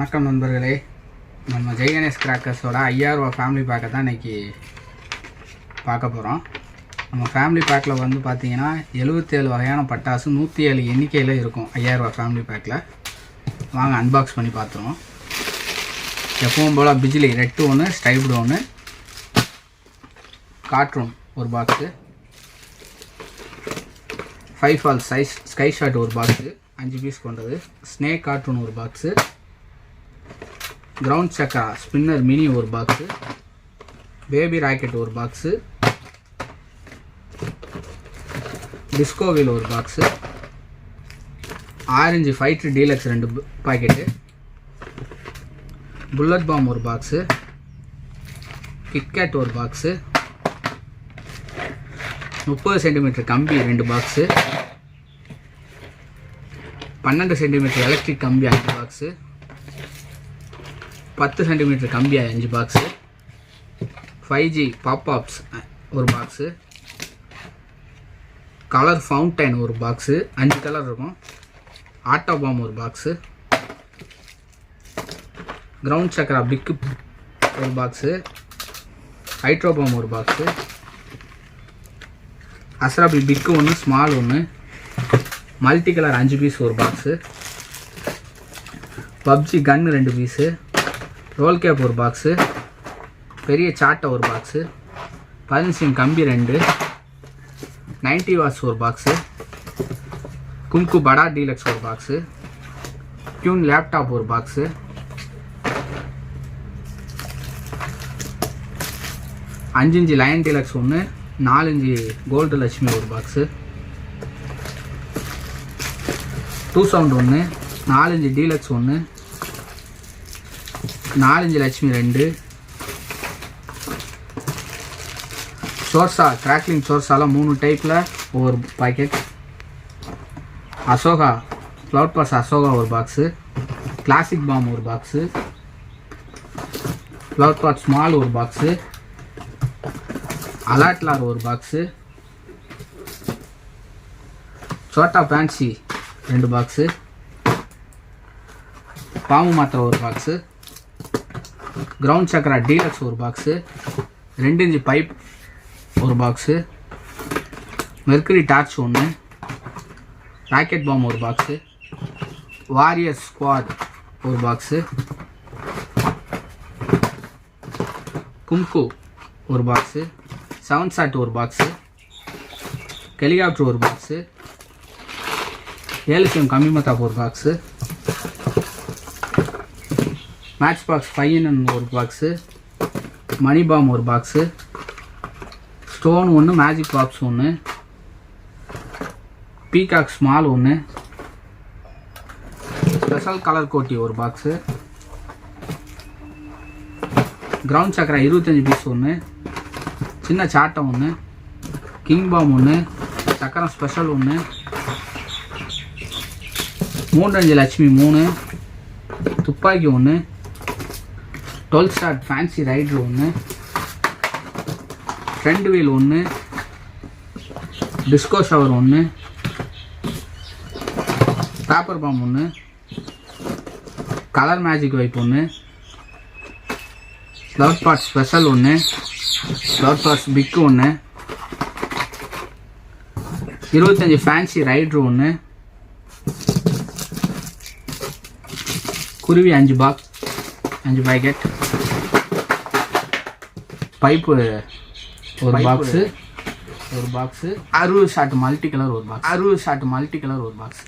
வணக்கம் நண்பர்களே. நம்ம ஜெய்கணேஷ் கிராக்கர்ஸோட ஐயாயிரரூவா ஃபேமிலி பேக்கை தான் இன்றைக்கி பார்க்க போகிறோம் நம்ம ஃபேமிலி பேக்கில் வந்து பார்த்தீங்கன்னா எழுபத்தேழு வகையான பட்டாசு நூற்றி ஏழு எண்ணிக்கையில் இருக்கும் ஐயாயிரரூவா ஃபேமிலி பேக்கில் வாங்க அன்பாக்ஸ் பண்ணி பார்த்துருவோம். எப்பவும் போல் பிஜிலி ரெட்டு ஒன்று ஸ்டைப்டு ஒன்று கார்ட்டூன் ஒரு box five fall size sky shot ஒரு பாக்ஸு அஞ்சு பீஸ் கொண்டது. ஸ்னேக் கார்ட்டூன் ஒரு பாக்ஸு கிரவுண்ட் சக்கா ஸ்பின்னர் மினி ஒரு பாக்ஸு பேபி ராக்கெட் ஒரு பாக்ஸு டிஸ்கோவில் ஒரு பாக்ஸு ஆரஞ்சு ஃபைட்ரு டீலக்ஸ் ரெண்டு பாக்கெட்டு புல்லட் பாம் ஒரு பாக்ஸு கிட்கேட் ஒரு பாக்ஸு முப்பது சென்டிமீட்டர் கம்பி ரெண்டு பாக்ஸு பன்னெண்டு சென்டிமீட்டர் எலக்ட்ரிக் கம்பி அஞ்சு பாக்ஸு பத்து சென்டிமீட்டர் கம்பியாக அஞ்சு பாக்ஸு ஃபைவ் ஜி பாப்ஸ் ஒரு பாக்ஸு கலர் ஃபவுண்டைன் ஒரு பாக்ஸு அஞ்சு கலர் இருக்கும். ஆட்டோ பாம் ஒரு பாக்ஸு கிரவுண்ட் சக்கரா பிக்கு ஒரு பாக்ஸு ஹைட்ரோ பாம் ஒரு பாக்ஸு அஸ்ராபி பிக்கு ஒன்று ஸ்மால் ஒன்று மல்டி கலர் அஞ்சு பீஸ் ஒரு பாக்ஸு பப்ஜி கன் ரெண்டு பீஸு ரோல் கேப் ஒரு பாக்ஸு பெரிய சாட்டை ஒரு பாக்ஸு பதினஞ்சு கம்பி ரெண்டு. நைன்டி வாட்ஸ் ஒரு பாக்ஸு கும்கு படா டீலக்ஸ் ஒரு பாக்ஸு டியூன் லேப்டாப் ஒரு பாக்ஸு அஞ்சு லயன் டீலக்ஸ் ஒன்று நாலஞ்சு கோல்டு லட்சுமி ஒரு பாக்ஸு டூ சவுண்ட் ஒன்று நாலஞ்சு டீலக்ஸ் ஒன்று நாலஞ்சு லட்சுமி ரெண்டு. சோர்ஸா கிராக்லிங் சோர்ஸாலாம் மூணு டைப்பில் ஒவ்வொரு packet Ashoka flower pass Ashoka ஒரு பாக்ஸு கிளாசிக் பாம் ஒரு பாக்ஸு ஃப்ளவர் பாட் ஸ்மால் ஒரு பாக்ஸு அலாட்லார் ஒரு பாக்ஸு சோட்டா பேன்சி ரெண்டு பாக்ஸு பாம்பு மாத்திரை ஒரு பாக்ஸு கிரவுண்ட் சக்கரா டீலக்ஸ் ஒரு பாக்ஸு ரெண்டு இன்ச்சு பைப் ஒரு பாக்ஸு மெர்க்கரி டார்ச் ஒன்று ராக்கெட் பாம் ஒரு பாக்ஸு வாரியர் ஸ்குவாட் ஒரு பாக்ஸு கும்கு ஒரு பாக்ஸு செவன் சாட் ஒரு பாக்ஸு ஹெலிகாப்டர் ஒரு பாக்ஸு ஏழு சிஎம் கம்மி மத்தாப் ஒரு பாக்ஸு மேட்ச் பாக்ஸ் ஃபைன் ஒரு பாக்ஸு மணி பாம் ஒரு பாக்ஸு ஸ்டோன் ஒன்று மேஜிக் பாக்ஸ் ஒன்று பீகாக் ஸ்மால் ஒன்று ஸ்பெஷல் கலர் கோட்டி ஒரு பாக்ஸு கிரவுண்ட் சக்கரா இருபத்தஞ்சி பீஸ் ஒன்று சின்ன சாட்டை ஒன்று கிங் பாம் ஒன்று சக்கரம் ஸ்பெஷல் ஒன்று மூன்றஞ்சு லட்சுமி மூணு. துப்பாக்கி ஒன்று டுவெல் ஸ்டார் ஃபேன்சி ரைடர் ஒன்று ஃப்ரண்ட் வீல் ஒன்று டிஸ்கோ ஷவர் ஒன்று பேப்பர் பாம் ஒன்று கலர் மேஜிக் வைப் ஒன்று ஃப்ளவர் பாட் ஸ்பெஷல் ஒன்று ஃப்ளவர் பாட்ஸ் பிக்கு ஒன்று இருபத்தஞ்சி ஃபேன்சி ரைட்ரு ஒன்று குருவி அஞ்சு பாக்ஸ் அஞ்சு பாக்கெட் பைப்பு ஒரு பாக்ஸு ஒரு பாக்ஸு அறுபது ஷாட் மல்டி கலர் ஒரு பாக்ஸ் அறுபது ஷாட் மல்டி கலர் ஒரு பாக்ஸ்